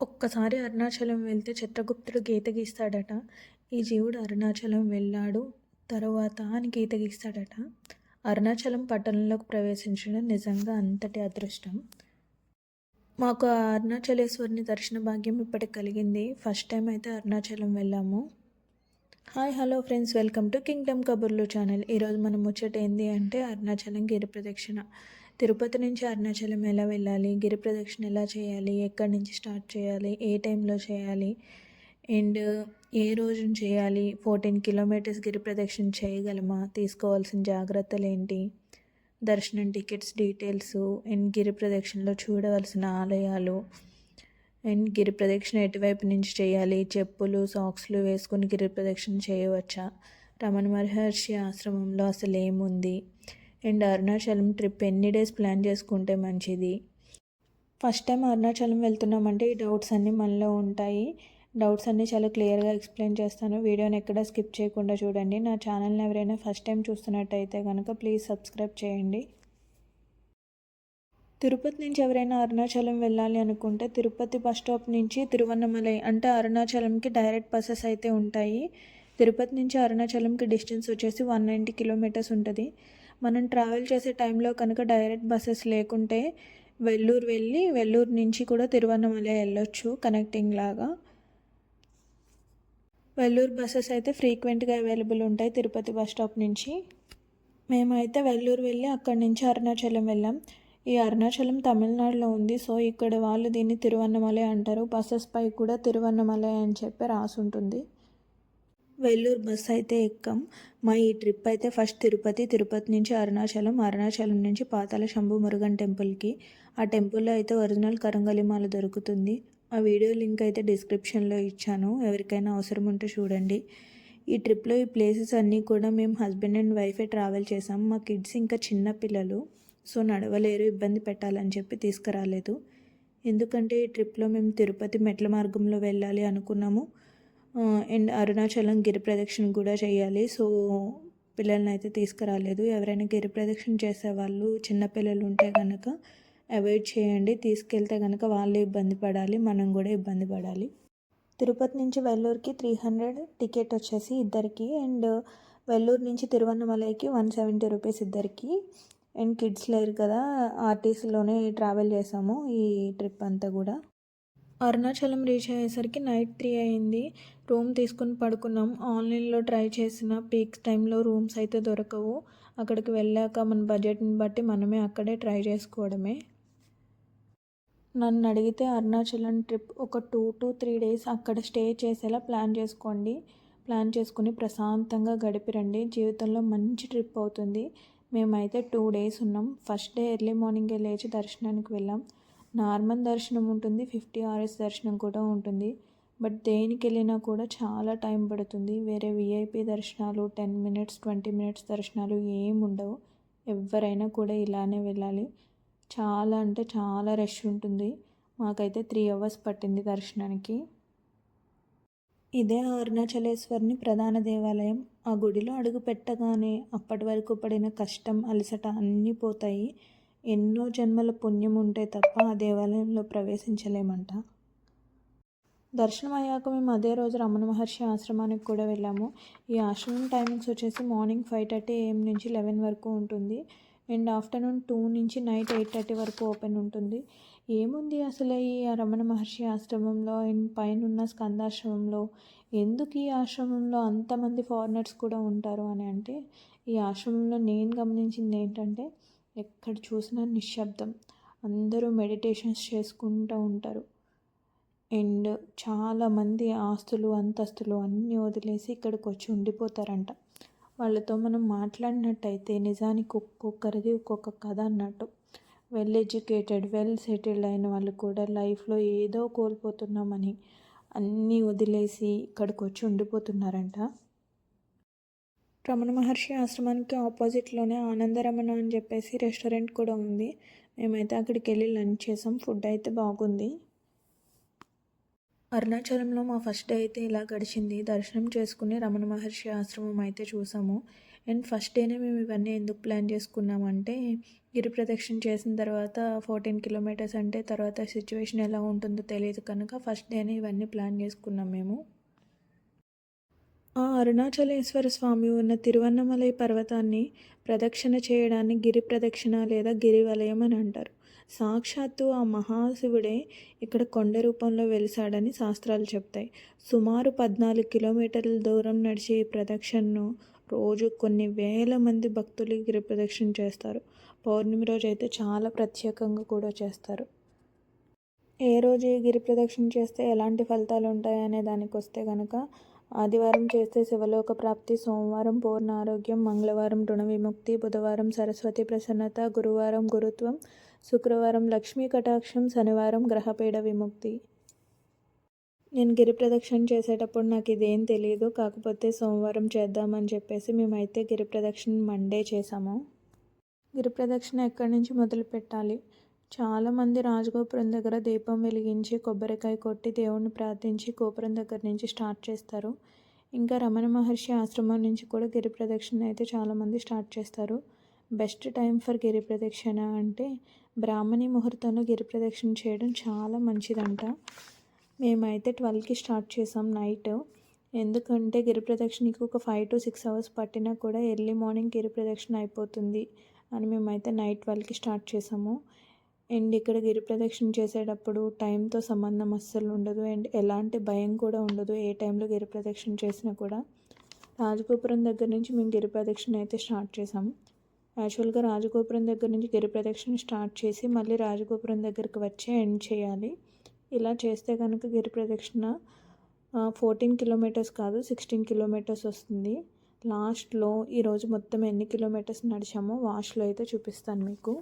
ఒక్కసారి అరుణాచలం వెళ్తే చిత్రగుప్తుడు గీత గీస్తాడట. ఈ జీవుడు అరుణాచలం వెళ్ళాడు తరువాత అని గీత గీస్తాడట. అరుణాచలం పట్టణంలోకి ప్రవేశించడం నిజంగా అంతటి అదృష్టం. మాకు అరుణాచలేశ్వరిని దర్శన భాగ్యం ఇప్పటికి కలిగింది. ఫస్ట్ టైం అయితే అరుణాచలం వెళ్ళాము. Hi hello friends. Welcome to kingdom కబుర్లు ఛానల్. ఈరోజు మనం ముచ్చట ఏంది అంటే అరుణాచలం గిరి ప్రదక్షిణ. తిరుపతి నుంచి అరుణాచలం ఎలా వెళ్ళాలి? గిరి ప్రదక్షిణ ఎలా చేయాలి? ఎక్కడి నుంచి స్టార్ట్ చేయాలి? ఏ టైంలో చేయాలి? అండ్ ఏ రోజున చేయాలి? ఫోర్టీన్ కిలోమీటర్స్ గిరి ప్రదక్షిణ చేయగలమా? తీసుకోవాల్సిన జాగ్రత్తలు ఏంటి? దర్శనం టికెట్స్ డీటెయిల్స్ అండ్ గిరి ప్రదక్షిణలో చూడవలసిన ఆలయాలు అండ్ గిరి ప్రదక్షిణ ఎటువైపు నుంచి చేయాలి? చెప్పులు సాక్స్లు వేసుకుని గిరి ప్రదక్షిణ చేయవచ్చా? రమణ మహర్షి ఆశ్రమంలో అసలు ఏముంది? అండ్ అరుణాచలం ట్రిప్ ఎన్ని డేస్ ప్లాన్ చేసుకుంటే మంచిది? ఫస్ట్ టైం అరుణాచలం వెళ్తున్నామంటే ఈ డౌట్స్ అన్నీ మనలో ఉంటాయి. డౌట్స్ అన్నీ చాలా క్లియర్గా ఎక్స్ప్లెయిన్ చేస్తాను. వీడియోని ఎక్కడ స్కిప్ చేయకుండా చూడండి. నా ఛానల్ని ఎవరైనా ఫస్ట్ టైం చూస్తున్నట్టయితే కనుక ప్లీజ్ సబ్స్క్రైబ్ చేయండి. తిరుపతి నుంచి ఎవరైనా అరుణాచలం వెళ్ళాలి అనుకుంటే తిరుపతి బస్ స్టాప్ నుంచి తిరువన్నమలై అంటే అరుణాచలంకి డైరెక్ట్ బస్సెస్ అయితే ఉంటాయి. తిరుపతి నుంచి అరుణాచలంకి డిస్టెన్స్ వచ్చేసి వన్ నైంటీ కిలోమీటర్స్ ఉంటుంది. మనం ట్రావెల్ చేసే టైంలో కనుక డైరెక్ట్ బస్సెస్ లేకుంటే వెల్లూరు వెళ్ళి వెల్లూరు నుంచి కూడా తిరువన్నమలై వెళ్ళొచ్చు కనెక్టింగ్ లాగా. వెల్లూరు బస్సెస్ అయితే ఫ్రీక్వెంట్గా అవైలబుల్ ఉంటాయి తిరుపతి బస్ స్టాప్ నుంచి. మేమైతే వెల్లూరు వెళ్ళి అక్కడి నుంచి అరుణాచలం వెళ్ళాం. ఈ అరుణాచలం తమిళనాడులో ఉంది. సో ఇక్కడ వాళ్ళు దీన్ని తిరువన్నమలై అంటారు. బస్సెస్ పై కూడా తిరువన్నమలై అని చెప్పి రాసి ఉంటుంది వెల్లూరు బస్ అయితే ఎక్కాం. మా ఈ ట్రిప్ అయితే ఫస్ట్ తిరుపతి తిరుపతి నుంచి అరుణాచలం అరుణాచలం నుంచి పాతాల శంభు మురుగన్ టెంపుల్కి ఆ టెంపుల్లో అయితే ఒరిజినల్ కరంగలిమాల దొరుకుతుంది. ఆ వీడియో లింక్ అయితే డిస్క్రిప్షన్లో ఇచ్చాను. ఎవరికైనా అవసరం ఉంటే చూడండి. ఈ ట్రిప్లో ఈ ప్లేసెస్ అన్నీ కూడా మేము హస్బెండ్ అండ్ వైఫే ట్రావెల్ చేసాం. మా కిడ్స్ ఇంకా చిన్న పిల్లలు. సో నడవలేరు ఇబ్బంది పెట్టాలని చెప్పి తీసుకురాలేదు. ఎందుకంటే ఈ ట్రిప్లో మేము తిరుపతి మెట్ల మార్గంలో వెళ్ళాలి అనుకున్నాము. అండ్ అరుణాచలం గిరి ప్రదక్షిణ కూడా చేయాలి. సో పిల్లల్ని అయితే తీసుకురాలేదు. ఎవరైనా గిరి ప్రదక్షిణ చేసే వాళ్ళు చిన్నపిల్లలు ఉంటే కనుక అవాయిడ్ చేయండి. తీసుకెళ్తే కనుక వాళ్ళు ఇబ్బంది పడాలి. మనం కూడా ఇబ్బంది పడాలి. తిరుపతి నుంచి వెల్లూరుకి త్రీ హండ్రెడ్ టికెట్ వచ్చేసి ఇద్దరికి అండ్ వెల్లూరు నుంచి తిరువన్నమలైకి వన్ సెవెంటీ రూపీస్ ఇద్దరికి. అండ్ కిడ్స్ లేరు కదా ఆర్టీసీలోనే ట్రావెల్ చేసాము ఈ ట్రిప్ అంతా కూడా. అరుణాచలం రీచ్ అయ్యేసరికి నైట్ త్రీ అయింది. రూమ్ తీసుకుని పడుకున్నాం. ఆన్లైన్లో ట్రై చేసిన పీక్స్ టైంలో రూమ్స్ అయితే దొరకవు. అక్కడికి వెళ్ళాక మన బడ్జెట్ని బట్టి మనమే అక్కడే ట్రై చేసుకోవడమే. నన్ను అడిగితే అరుణాచలం ట్రిప్ ఒక టూ టు త్రీ డేస్ అక్కడ స్టే చేసేలా ప్లాన్ చేసుకోండి. ప్లాన్ చేసుకుని ప్రశాంతంగా గడిపిరండి. జీవితంలో మంచి ట్రిప్ అవుతుంది. మేమైతే టూ డేస్ ఉన్నాం. ఫస్ట్ డే ఎర్లీ మార్నింగే లేచి దర్శనానికి వెళ్ళాం. నార్మల్ దర్శనం ఉంటుంది. ఫిఫ్టీ ఆర్ఎస్ దర్శనం కూడా ఉంటుంది. బట్ దేనికి వెళ్ళినా కూడా చాలా టైం పడుతుంది. వేరే విఐపి దర్శనాలు టెన్ మినిట్స్ ట్వంటీ మినిట్స్ దర్శనాలు ఏమి ఉండవు. ఎవరైనా కూడా ఇలానే వెళ్ళాలి. చాలా అంటే చాలా రష్ ఉంటుంది. మాకైతే త్రీ అవర్స్ పట్టింది దర్శనానికి. ఇదే అరుణాచలేశ్వరుని ప్రధాన దేవాలయం. ఆ గుడిలో అడుగు పెట్టగానే అప్పటి వరకు పడిన కష్టం అలసట అన్నీ పోతాయి. ఎన్నో జన్మల పుణ్యం ఉంటే తప్ప ఆ దేవాలయంలో ప్రవేశించలేమంట. దర్శనం అయ్యాక మేము అదే రోజు రమణ మహర్షి ఆశ్రమానికి కూడా వెళ్ళాము. ఈ ఆశ్రమం టైమింగ్స్ వచ్చేసి మార్నింగ్ ఫైవ్ థర్టీ ఏఎం నుంచి లెవెన్ వరకు ఉంటుంది. అండ్ ఆఫ్టర్నూన్ టూ నుంచి నైట్ ఎయిట్ థర్టీ వరకు ఓపెన్ ఉంటుంది. ఏముంది అసలు ఈ రమణ మహర్షి ఆశ్రమంలో అండ్ పైన స్కందాశ్రమంలో? ఎందుకు ఈ ఆశ్రమంలో అంతమంది ఫారినర్స్ కూడా ఉంటారు అని అంటే ఈ ఆశ్రమంలో నేను గమనించింది ఏంటంటే ఎక్కడ చూసినా నిశ్శబ్దం. అందరూ మెడిటేషన్స్ చేసుకుంటూ ఉంటారు. అండ్ చాలామంది ఆస్తులు అంతస్తులు అన్నీ వదిలేసి ఇక్కడికి వచ్చి ఉండిపోతారంట. వాళ్ళతో మనం మాట్లాడినట్టయితే నిజానికి ఒక్కొక్కరిది ఒక్కొక్క కథ అన్నట్టు. వెల్ ఎడ్యుకేటెడ్ వెల్ సెటిల్డ్ అయిన వాళ్ళు కూడా లైఫ్లో ఏదో కోల్పోతున్నామని అన్నీ వదిలేసి ఇక్కడికి వచ్చి ఉండిపోతున్నారంట. రమణ మహర్షి ఆశ్రమానికి ఆపోజిట్లోనే ఆనందరమణ అని చెప్పేసి రెస్టారెంట్ కూడా ఉంది. మేమైతే అక్కడికి వెళ్ళి లంచ్ చేసాం ఫుడ్ అయితే బాగుంది. అరుణాచలంలో మా ఫస్ట్ డే అయితే ఇలా గడిచింది. దర్శనం చేసుకుని రమణ మహర్షి ఆశ్రమం అయితే చూసాము. అండ్ ఫస్ట్ డేనే మేము ఇవన్నీ ఎందుకు ప్లాన్ చేసుకున్నామంటే గిరి ప్రదక్షిణ చేసిన తర్వాత ఫోర్టీన్ కిలోమీటర్స్ అంటే తర్వాత సిచ్యువేషన్ ఎలా ఉంటుందో తెలియదు కనుక ఫస్ట్ డేనే ఇవన్నీ ప్లాన్ చేసుకున్నాం మేము. ఆ అరుణాచలేశ్వర స్వామి ఉన్న తిరువన్నమలై పర్వతాన్ని ప్రదక్షిణ చేయడాన్ని గిరి ప్రదక్షిణ లేదా గిరి వలయం అని అంటారు. సాక్షాత్తు ఆ మహాశివుడే ఇక్కడ కొండ రూపంలో వెలిసాడని శాస్త్రాలు చెప్తాయి. సుమారు పద్నాలుగు కిలోమీటర్ల దూరం నడిచే ఈ ప్రదక్షిణను రోజు కొన్ని వేల మంది భక్తులు గిరి ప్రదక్షిణ చేస్తారు. పౌర్ణమి రోజు అయితే చాలా ప్రత్యేకంగా కూడా చేస్తారు. ఏ రోజు గిరి ప్రదక్షిణ చేస్తే ఎలాంటి ఫలితాలు ఉంటాయి అనే దానికి వస్తే కనుక ఆదివారం చేస్తే శివలోక ప్రాప్తి సోమవారం పూర్ణ ఆరోగ్యం మంగళవారం రుణ విముక్తి బుధవారం సరస్వతి ప్రసన్నత గురువారం గురుత్వం శుక్రవారం లక్ష్మీ కటాక్షం శనివారం గ్రహపీడ విముక్తి. నేను గిరి ప్రదక్షిణ చేసేటప్పుడు నాకు ఇదేం తెలియదు కాకపోతే సోమవారం చేద్దామని చెప్పేసి మేమైతే గిరి ప్రదక్షిణ మండే చేసాము గిరి ప్రదక్షిణ ఎక్కడి నుంచి మొదలు పెట్టాలి? చాలామంది రాజగోపురం దగ్గర దీపం వెలిగించి కొబ్బరికాయ కొట్టి దేవుణ్ణి ప్రార్థించి గోపురం దగ్గర నుంచి స్టార్ట్ చేస్తారు. ఇంకా రమణ మహర్షి ఆశ్రమం నుంచి కూడా గిరి ప్రదక్షిణ అయితే చాలామంది స్టార్ట్ చేస్తారు. బెస్ట్ టైం ఫర్ గిరి ప్రదక్షిణ అంటే బ్రాహ్మణి ముహూర్తంలో గిరి ప్రదక్షిణ చేయడం చాలా మంచిదంట. మేమైతే ట్వెల్వ్కి స్టార్ట్ చేసాం నైట్. ఎందుకంటే గిరిప్రదక్షిణకి ఒక ఫైవ్ టు సిక్స్ అవర్స్ పట్టినా కూడా ఎర్లీ మార్నింగ్ గిరిప్రదక్షిణ అయిపోతుంది అని మేమైతే నైట్ ట్వెల్వ్కి స్టార్ట్ చేసాము. అండ్ ఇక్కడ గిరి ప్రదక్షిణ చేసేటప్పుడు టైంతో సంబంధం అస్సలు ఉండదు. అండ్ ఎలాంటి భయం కూడా ఉండదు ఏ టైంలో గిరి ప్రదక్షిణ చేసినా కూడా. రాజగోపురం దగ్గర నుంచి మేము గిరిప్రదక్షిణ అయితే స్టార్ట్ చేసాము. యాక్చువల్గా రాజగోపురం దగ్గర నుంచి గిరి ప్రదక్షిణ స్టార్ట్ చేసి మళ్ళీ రాజగోపురం దగ్గరికి వచ్చి ఎండ్ చేయాలి. ఇలా చేస్తే కనుక గిరి ప్రదక్షిణ ఫోర్టీన్ కిలోమీటర్స్ కాదు సిక్స్టీన్ కిలోమీటర్స్ వస్తుంది. లాస్ట్లో ఈరోజు మొత్తం ఎన్ని కిలోమీటర్స్ నడిచామో వాష్లో అయితే చూపిస్తాను మీకు.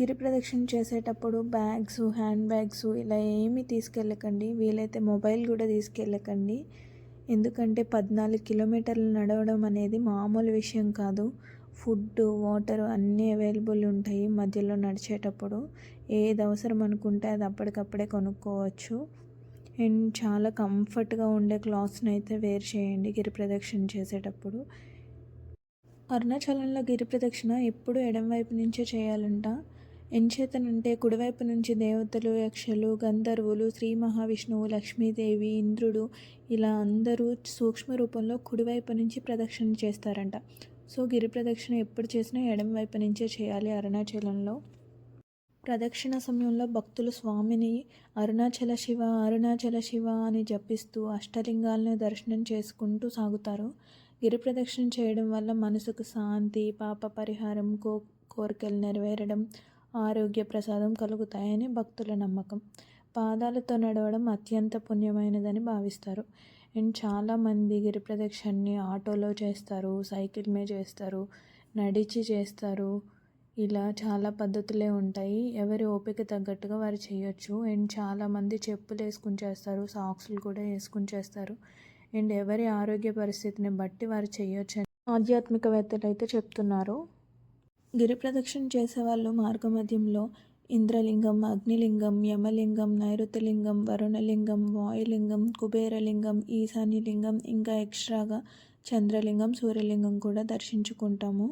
గిరి ప్రదక్షిణ చేసేటప్పుడు బ్యాగ్స్ హ్యాండ్ బ్యాగ్స్ ఇలా ఏమీ తీసుకెళ్ళకండి. వీలైతే మొబైల్ కూడా తీసుకెళ్ళకండి. ఎందుకంటే పద్నాలుగు కిలోమీటర్లు నడవడం అనేది మామూలు విషయం కాదు. ఫుడ్ వాటర్ అన్నీ అవైలబుల్ ఉంటాయి మధ్యలో నడిచేటప్పుడు. ఏది అవసరం అనుకుంటే అది అప్పటికప్పుడే కొనుక్కోవచ్చు. అండ్ చాలా కంఫర్ట్గా ఉండే క్లాత్స్ని అయితే వేర్ చేయండి గిరి ప్రదక్షిణ చేసేటప్పుడు. అరుణాచలంలో గిరి ప్రదక్షిణ ఎప్పుడు ఎడం వైపు నుంచే చేయాలంట. ఎంచేతనంటే కుడివైపు నుంచి దేవతలు యక్షలు గంధర్వులు శ్రీ మహావిష్ణువు లక్ష్మీదేవి ఇంద్రుడు ఇలా అందరూ సూక్ష్మ రూపంలో కుడివైపు నుంచి ప్రదక్షిణ చేస్తారంట. సో గిరి ప్రదక్షిణ ఎప్పుడు చేసినా ఎడం వైపు నుంచే చేయాలి అరుణాచలంలో. ప్రదక్షిణ సమయంలో భక్తులు స్వామిని అరుణాచల శివ అరుణాచల శివ అని జపిస్తూ అష్టలింగాలను దర్శనం చేసుకుంటూ సాగుతారు. గిరి ప్రదక్షిణ చేయడం వల్ల మనసుకు శాంతి పాప పరిహారం కో కోరికలు నెరవేరడం ఆరోగ్య ప్రసాదం కలుగుతాయని భక్తుల నమ్మకం. పాదాలతో నడవడం అత్యంత పుణ్యమైనదని భావిస్తారు. అండ్ చాలామంది గిరి ప్రదక్షిణని ఆటోలో చేస్తారు సైకిల్ మీద చేస్తారు నడిచి చేస్తారు. ఇలా చాలా పద్ధతులే ఉంటాయి. ఎవరి ఓపిక తగ్గట్టుగా వారు చేయొచ్చు. అండ్ చాలామంది చెప్పులు వేసుకుని చేస్తారు సాక్స్లు కూడా వేసుకుని చేస్తారు. అండ్ ఎవరి ఆరోగ్య పరిస్థితిని బట్టి వారు చేయొచ్చు అని ఆధ్యాత్మికవేత్తలు అయితే చెప్తున్నారు. గిరి ప్రదక్షిణ చేసేవాళ్ళు మార్గమధ్యంలో ఇంద్రలింగం అగ్నిలింగం యమలింగం నైరుతలింగం వరుణలింగం వాయులింగం కుబేరలింగం ఈశాన్యలింగం ఇంకా ఎక్స్ట్రాగా చంద్రలింగం సూర్యలింగం కూడా దర్శించుకుంటాము.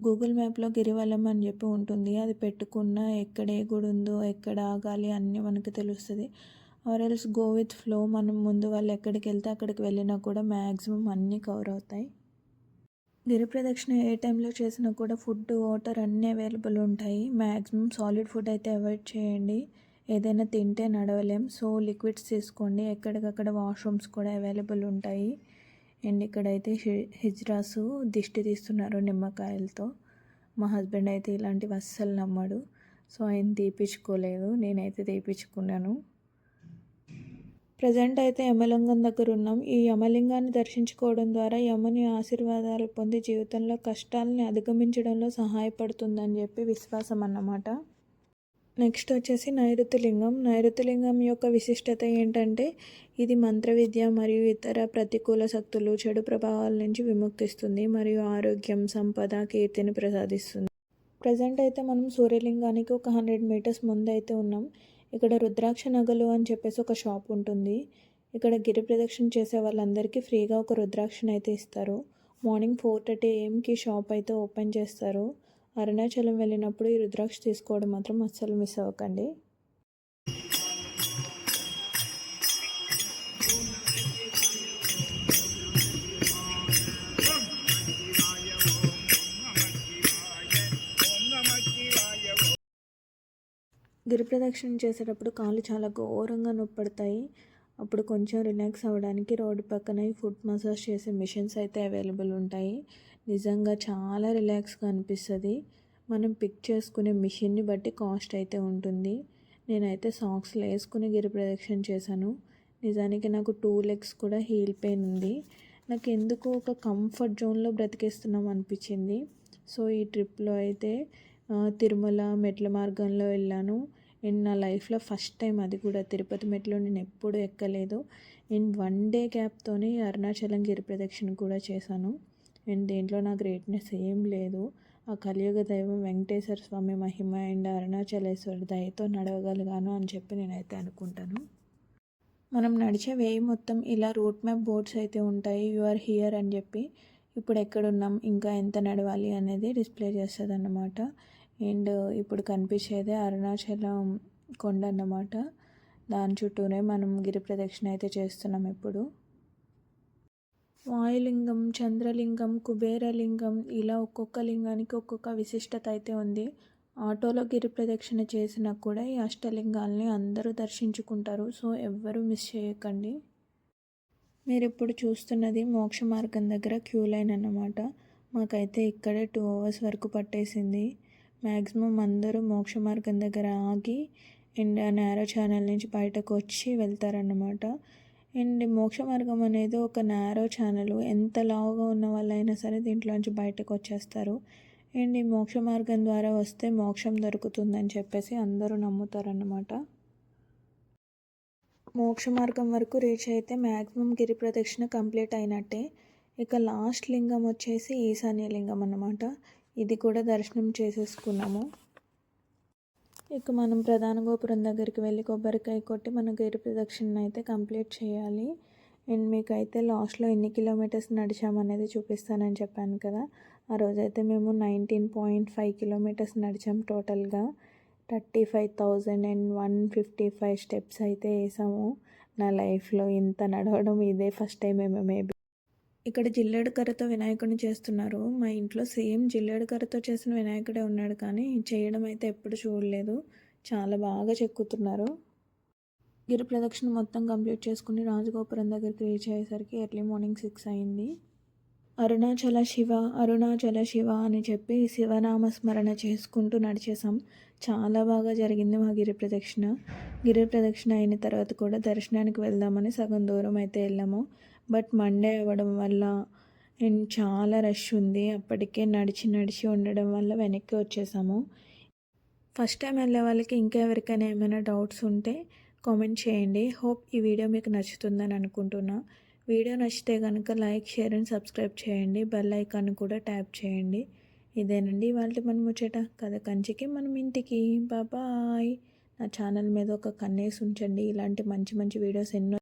గూగుల్ మ్యాప్లో గిరివలం అని చెప్పి ఉంటుంది. అది పెట్టుకున్న ఎక్కడ ఏ గుడి ఉందో ఎక్కడ ఆగాలి అన్నీ మనకు తెలుస్తుంది. Or else go with flow మనం ముందు వాళ్ళు ఎక్కడికి వెళ్తే అక్కడికి వెళ్ళినా కూడా మ్యాక్సిమం అన్నీ కవర్ అవుతాయి. గిరి ప్రదక్షిణ ఏ టైంలో చేసినా కూడా ఫుడ్ వాటర్ అన్నీ అవైలబుల్ ఉంటాయి. మ్యాక్సిమం సాలిడ్ ఫుడ్ అయితే అవాయిడ్ చేయండి. ఏదైనా తింటే నడవలేం. సో లిక్విడ్స్ తీసుకోండి. ఎక్కడికక్కడ వాష్రూమ్స్ కూడా అవైలబుల్ ఉంటాయి. అండ్ ఇక్కడైతే హిజ్రాసు దిష్టి తీస్తున్నారు నిమ్మకాయలతో. మా హస్బెండ్ అయితే ఇలాంటివి అస్సలు నమ్మడు. సో ఆయన తీపించుకోలేదు నేనైతే తీపించుకున్నాను ప్రజెంట్ అయితే యమలింగం దగ్గర ఉన్నాం. ఈ యమలింగాన్ని దర్శించుకోవడం ద్వారా యముని ఆశీర్వాదాలు పొంది జీవితంలో కష్టాలని అధిగమించడంలో సహాయపడుతుందని చెప్పి విశ్వాసం అన్నమాట. నెక్స్ట్ వచ్చేసి నైరుతిలింగం. నైరుతిలింగం యొక్క విశిష్టత ఏంటంటే ఇది మంత్ర విద్య మరియు ఇతర ప్రతికూల శక్తులు చెడు ప్రభావాల నుంచి విముక్తిస్తుంది మరియు ఆరోగ్యం సంపద కీర్తిని ప్రసాదిస్తుంది. ప్రజెంట్ అయితే మనం సూర్యలింగానికి ఒక హండ్రెడ్ మీటర్స్ ముందు అయితే ఉన్నాం. ఇక్కడ రుద్రాక్ష నగలు అని చెప్పేసి ఒక షాప్ ఉంటుంది. ఇక్కడ గిరి ప్రదక్షిణ చేసే వాళ్ళందరికీ ఫ్రీగా ఒక రుద్రాక్షను అయితే ఇస్తారు. మార్నింగ్ ఫోర్ థర్టీ ఏఎంకి షాప్ అయితే ఓపెన్ చేస్తారు. అరుణాచలం వెళ్ళినప్పుడు ఈ రుద్రాక్ష తీసుకోవడం మాత్రం అస్సలు మిస్ అవ్వకండి. గిరి ప్రదక్షిణ చేసేటప్పుడు కాళ్ళు చాలా ఘోరంగా నొప్పిడతాయి అప్పుడు కొంచెం రిలాక్స్ అవ్వడానికి రోడ్డు పక్కన ఈ ఫుట్ మసాజ్ చేసే మిషన్స్ అయితే అవైలబుల్ ఉంటాయి. నిజంగా చాలా రిలాక్స్గా అనిపిస్తుంది. మనం పిక్ చేసుకునే మిషన్ని బట్టి కాస్ట్ అయితే ఉంటుంది. నేనైతే సాక్స్లు వేసుకుని గిరి ప్రదక్షిణ చేశాను. నిజానికి నాకు టూ లెగ్స్ కూడా హీల్ పెయిన్ ఉంది. నాకు ఎందుకు ఒక కంఫర్ట్ జోన్లో బ్రతికేస్తున్నాం అనిపించింది. సో ఈ ట్రిప్లో అయితే తిరుమల మెట్ల మార్గంలో వెళ్ళాను. అండ్ నా లైఫ్లో ఫస్ట్ టైం అది కూడా. తిరుపతి మెట్లు నేను ఎప్పుడూ ఎక్కలేదు. అండ్ వన్ డే గ్యాప్తోనే అరుణాచలం గిరి ప్రదక్షిణ కూడా చేశాను. అండ్ దేంట్లో నా గ్రేట్నెస్ ఏం లేదు. ఆ కలియుగ దైవం వెంకటేశ్వర స్వామి మహిమ అండ్ అరుణాచలేశ్వర దయతో నడవగలిగాను అని చెప్పి నేనైతే అనుకుంటాను. మనం నడిచే వేయి మొత్తం ఇలా రూట్ మ్యాప్ బోర్డ్స్ అయితే ఉంటాయి. యు ఆర్ హియర్ అని చెప్పి ఇప్పుడు ఎక్కడున్నాం? ఇంకా ఎంత నడవాలి అనేది డిస్ప్లే చేస్తుంది అన్నమాట అండ్ ఇప్పుడు కనిపించేదే అరుణాచలం కొండ అన్నమాట. దాని చుట్టూనే మనం గిరి ప్రదక్షిణ అయితే చేస్తున్నాం ఇప్పుడు. వాయులింగం చంద్రలింగం కుబేరలింగం ఇలా ఒక్కొక్క లింగానికి ఒక్కొక్క విశిష్టత అయితే ఉంది. ఆటోలో గిరి ప్రదక్షిణ చేసినా కూడా ఈ అష్టలింగాల్ని అందరూ దర్శించుకుంటారు. సో ఎవ్వరూ మిస్ చేయకండి. మీరు ఇప్పుడు చూస్తున్నది మోక్ష మార్గం దగ్గర క్యూ లైన్ అన్నమాట. మాకైతే ఇక్కడే టూ అవర్స్ వరకు పట్టేసింది. మ్యాక్సిమం అందరూ మోక్ష మార్గం దగ్గర ఆగి అండ్ నేరో ఛానల్ నుంచి బయటకు వచ్చి వెళ్తారన్నమాట. అండ్ మోక్ష మార్గం అనేది ఒక నేరో ఛానల్. ఎంత లావుగా ఉన్న వాళ్ళైనా సరే దీంట్లోంచి బయటకు వచ్చేస్తారు. అండ్ ఈ మోక్ష మార్గం ద్వారా వస్తే మోక్షం దొరుకుతుందని చెప్పేసి అందరూ నమ్ముతారన్నమాట. మోక్ష మార్గం వరకు రీచ్ అయితే మ్యాక్సిమం గిరి ప్రదక్షిణ కంప్లీట్ అయినట్టే. ఇక లాస్ట్ లింగం వచ్చేసి ఈశాన్య లింగం అన్నమాట. ఇది కూడా దర్శనం చేసేసుకున్నాము. ఇక మనం ప్రధాన గోపురం దగ్గరికి వెళ్ళి కొబ్బరికాయ కొట్టి మన గిరి ప్రదక్షిణ అయితే కంప్లీట్ చేయాలి. అండ్ అయితే లాస్ట్లో ఎన్ని కిలోమీటర్స్ నడిచామనేది చూపిస్తానని చెప్పాను కదా. ఆ రోజైతే మేము నైన్టీన్ పాయింట్ ఫైవ్ కిలోమీటర్స్ నడిచాం టోటల్గా. Thirty five thousand and one fifty five steps అయితే వేసాము. నా లైఫ్లో ఇంత నడవడం ఇదే ఫస్ట్ టైం ఏమో మేబీ ఇక్కడ జిల్లేడు కర్రతో వినాయకుడిని చేస్తున్నారు. మా ఇంట్లో సేమ్ జిల్లేడు కర్రతో చేసిన వినాయకుడే ఉన్నాడు కానీ చేయడం అయితే ఎప్పుడు చూడలేదు. చాలా బాగా చెక్కుతున్నారు. గిరి ప్రదక్షిణ మొత్తం కంప్లీట్ చేసుకుని రాజగోపురం దగ్గరికి రీచ్ అయ్యేసరికి ఎర్లీ మార్నింగ్ సిక్స్ అయింది. అరుణాచల శివ అరుణాచల శివ అని చెప్పి శివనామ స్మరణ చేసుకుంటూ నడిచేసాం చాలా బాగా జరిగింది మా గిరి ప్రదక్షిణ. గిరి ప్రదక్షిణ అయిన తర్వాత కూడా దర్శనానికి వెళ్దామని సగం దూరం అయితే వెళ్ళాము. బట్ మండే అవ్వడం వల్ల అండ్ చాలా రష్ ఉంది. అప్పటికే నడిచి నడిచి ఉండడం వల్ల వెనక్కి వచ్చేసాము. ఫస్ట్ టైం వెళ్ళే వాళ్ళకి ఇంకా ఎవరికైనా ఏమైనా డౌట్స్ ఉంటే కామెంట్ చేయండి. హోప్ ఈ వీడియో మీకు నచ్చుతుందని అనుకుంటున్నా. వీడియో నచ్చితే కనుక లైక్ షేర్ అండ్ సబ్స్క్రైబ్ చేయండి. బెల్ ఐకాన్ కూడా ట్యాప్ చేయండి. ఇదేనండి వాళ్ళ మన ముచ్చట. కథ కంచికి మనం ఇంటికి. బాబాయ్ నా ఛానల్ మీద ఒక కన్నేసి ఉంచండి. ఇలాంటి మంచి మంచి వీడియోస్ ఎన్నో